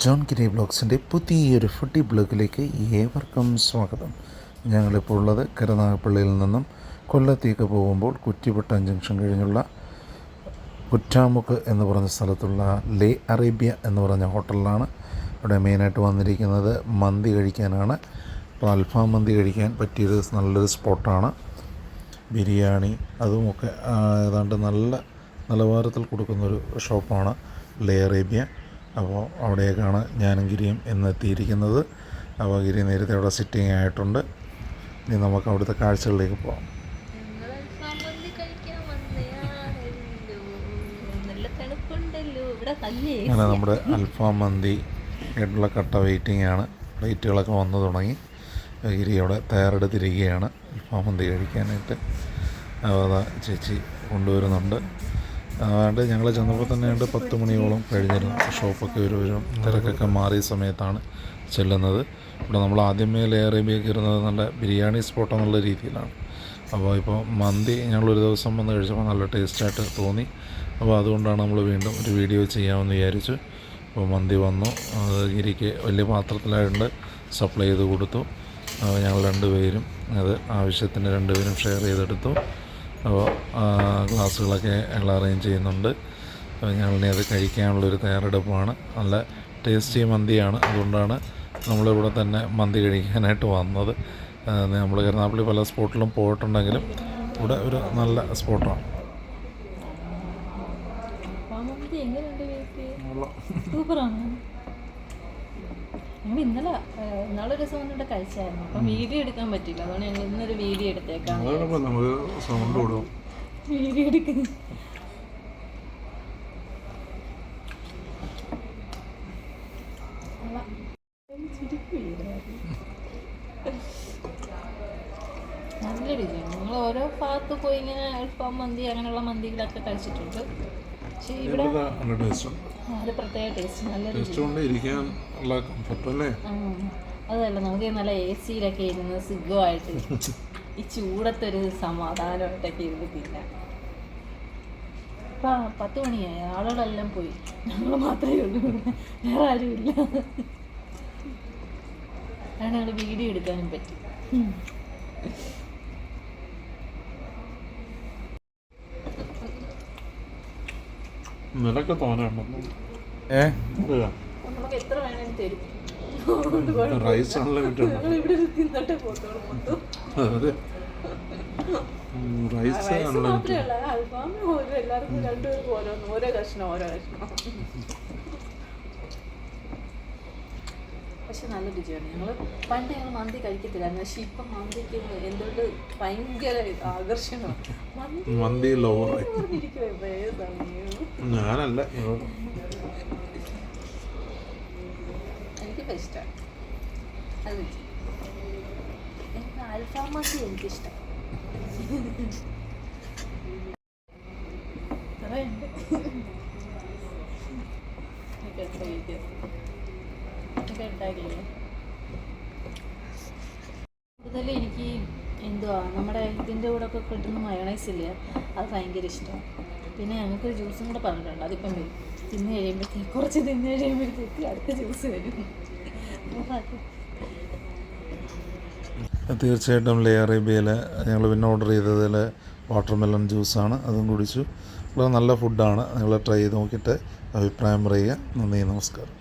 John ഗിരി ബ്ലോഗ്സിന്റെ പുതിയൊരു foodie ബ്ലോഗിലേക്ക് ഏവർക്കും സ്വാഗതം. ഞങ്ങളിപ്പോൾ ഉള്ളത് കരുനാഗപ്പള്ളിയിൽ നിന്നും കൊല്ലത്തേക്ക് പോകുമ്പോൾ കുറ്റിപ്പട്ടം ജംഗ്ഷൻ കഴിഞ്ഞുള്ള കുറ്റാമുക്ക് എന്ന് പറഞ്ഞ സ്ഥലത്തുള്ള ലേ അറേബ്യ എന്ന് പറഞ്ഞ ഹോട്ടലിലാണ് ഇവിടെ മെയിനായിട്ട് വന്നിരിക്കുന്നത്. മന്തി കഴിക്കാനാണ്. അപ്പോൾ അൽഫാം മന്തി കഴിക്കാൻ പറ്റിയൊരു നല്ലൊരു സ്പോട്ടാണ്. ബിരിയാണി അതുമൊക്കെ ഏതാണ്ട് നല്ല നിലവാരത്തിൽ കൊടുക്കുന്നൊരു ഷോപ്പാണ് ലേ അറേബ്യ. അപ്പോൾ അവിടേക്കാണ് ഞാനും ഗിരിയും ഇന്ന് എത്തിയിരിക്കുന്നത്. അപ്പോൾ ഗിരി നേരത്തെ അവിടെ സിറ്റിംഗ് ആയിട്ടുണ്ട്. ഇനി നമുക്ക് അവിടുത്തെ കാഴ്ചകളിലേക്ക് പോകാം അങ്ങനെ നമ്മുടെ അൽഫാം മന്തി ആയിട്ടുള്ള കട്ട വെയിറ്റിംഗ് ആണ്. പ്ലേറ്റുകളൊക്കെ വന്നു തുടങ്ങി. ഗിരി അവിടെ തയ്യാറെടുത്തിരിക്കുകയാണ്. അൽഫാം മന്തി കഴിക്കാനായിട്ട്. അപ്പോൾ ചേച്ചി കൊണ്ടുവരുന്നുണ്ട്. അതുകൊണ്ട് ഞങ്ങൾ ചെന്നപ്പോൾ തന്നെ ഉണ്ട് പത്ത് മണിയോളം കഴിഞ്ഞിരുന്നു. ഷോപ്പൊക്കെ ഒരു ഒരു തിരക്കൊക്കെ മാറിയ സമയത്താണ് ചെല്ലുന്നത്. ഇവിടെ നമ്മൾ ആദ്യമേ ലെയർ ഏബിയ കയറുന്നത് നല്ല ബിരിയാണി സ്പോട്ട് എന്നുള്ള രീതിയിലാണ്. അപ്പോൾ ഇപ്പോൾ മന്തി ഞങ്ങളൊരു ദിവസം വന്ന് കഴിച്ചപ്പോൾ നല്ല ടേസ്റ്റായിട്ട് തോന്നി. അപ്പോൾ അതുകൊണ്ടാണ് നമ്മൾ വീണ്ടും ഒരു വീഡിയോ ചെയ്യാമെന്ന് വിചാരിച്ചു അപ്പോൾ മന്തി വന്നു. ഗിരിക്ക് വലിയ പാത്രത്തിലായതുകൊണ്ട് സപ്ലൈ ചെയ്ത് കൊടുത്തു. ഞങ്ങൾ രണ്ടുപേരും അത് ആവശ്യത്തിന് രണ്ടുപേരും ഷെയർ ചെയ്തെടുത്തു. അപ്പോൾ ആ, ഗ്ലാസ്സുകളൊക്കെ ഞങ്ങൾ അറേഞ്ച് ചെയ്യുന്നുണ്ട്. അപ്പോൾ ഞങ്ങളിനി അത് കഴിക്കാനുള്ളൊരു തയ്യാറെടുപ്പാണ്. നല്ല ടേസ്റ്റി മന്തിയാണ്. അതുകൊണ്ടാണ് നമ്മളിവിടെ തന്നെ മന്തി കഴിക്കാനായിട്ട് വന്നത്. നമ്മൾ കരുനാപ്പള്ളി പല സ്പോട്ടിലും പോയിട്ടുണ്ടെങ്കിലും ഇവിടെ ഒരു നല്ല സ്പോട്ടാണ്. സൂപ്പറാണ്. ഞങ്ങൾ ഇന്നലെ ഇന്നാളെ ഒരു ദിവസം ഇവിടെ കഴിച്ചായിരുന്നു. അപ്പം വീഡിയോ എടുക്കാൻ പറ്റില്ല അതുകൊണ്ട് ഞങ്ങൾ ഇന്നൊരു വീഡിയോ എടുത്തേക്കാം. വീഡിയോ എടുക്കുന്നു. നല്ല രുചിയാണ് നിങ്ങൾ ഓരോ ഭാഗത്ത് പോയി ഇങ്ങനെ അൽഫാം മന്തി അങ്ങനെയുള്ള മന്തികളൊക്കെ കഴിച്ചിട്ടുണ്ട്. പക്ഷേ ഇവിടെ നല്ല ടേസ്റ്റ് ആ, ഒരു പ്രത്യേക ടേസ്റ്റ് നല്ല ടേസ്റ്റ് കൊണ്ട് ഇരിക്കാൻ ഉള്ള കംഫർട്ട് അല്ലേ അതല്ല നമുക്ക് നല്ല എ സിയിലൊക്കെ ഇരുന്ന് സുഖമായിട്ട് ഈ ചൂടത്തൊരു സമാധാനമായിട്ടൊക്കെ ഇരുന്ന് തിന്നാം. ഇപ്പം പത്ത് മണിയായി. ആളുകളെല്ലാം പോയി. ഞങ്ങൾ മാത്രമേ ഉള്ളൂ. വേറെ ആരുമില്ല അതാണ് ഞങ്ങൾ വീഡിയോ എടുക്കാനും പറ്റി. നിനക്ക് തരും. റൈസ് അൺലിമിറ്റഡ് അതെ. റൈസ് ഓരോന്ന് ഓരോ കഷ്ണം ഓരോ കഷ്ണം. പക്ഷെ നല്ല രുചിയാണ്. ഞങ്ങൾ പണ്ട് ഞങ്ങൾ മന്തി കഴിക്കത്തില്ലായിരുന്നു. പക്ഷെ ഇപ്പം മന്തിക്ക് എന്തുകൊണ്ട് ഭയങ്കര ആകർഷണമാണ്. മന്തി ഞാനല്ല എനിക്കിപ്പോൾ ഇഷ്ടമാണ് അത് രുചി. എനിക്ക് അൽഫാം മന്തി എനിക്കിഷ്ടം. ഇത്രയുണ്ട്. എത്ര വീഡിയോ കൂടുതൽ എനിക്ക് എന്തുവാ നമ്മുടെ ഇതിന്റെ കൂടെ ഒക്കെ കിട്ടുന്ന മയണൈസ് ഇല്ല അത് ഭയങ്കര ഇഷ്ടമാണ് പിന്നെ ഞങ്ങൾക്കൊരു ജ്യൂസും കൂടെ പറഞ്ഞിട്ടുണ്ട് അതിപ്പം വരും. തിന്ന് കഴിയുമ്പോഴത്തേക്ക് കുറച്ച് തിന്ന് കഴിയുമ്പോഴത്തേക്ക് അടുത്ത ജ്യൂസ് വരും. തീർച്ചയായിട്ടും ലേ അറേബ്യയിൽ ഞങ്ങൾ പിന്നെ ഓർഡർ ചെയ്തതിൽ വാട്ടർമെലൺ ജ്യൂസാണ് അതും കുടിച്ചു. വളരെ നല്ല ഫുഡാണ് നിങ്ങൾ ട്രൈ ചെയ്ത് നോക്കിയിട്ട് അഭിപ്രായം പറയുക. നന്ദി നമസ്കാരം.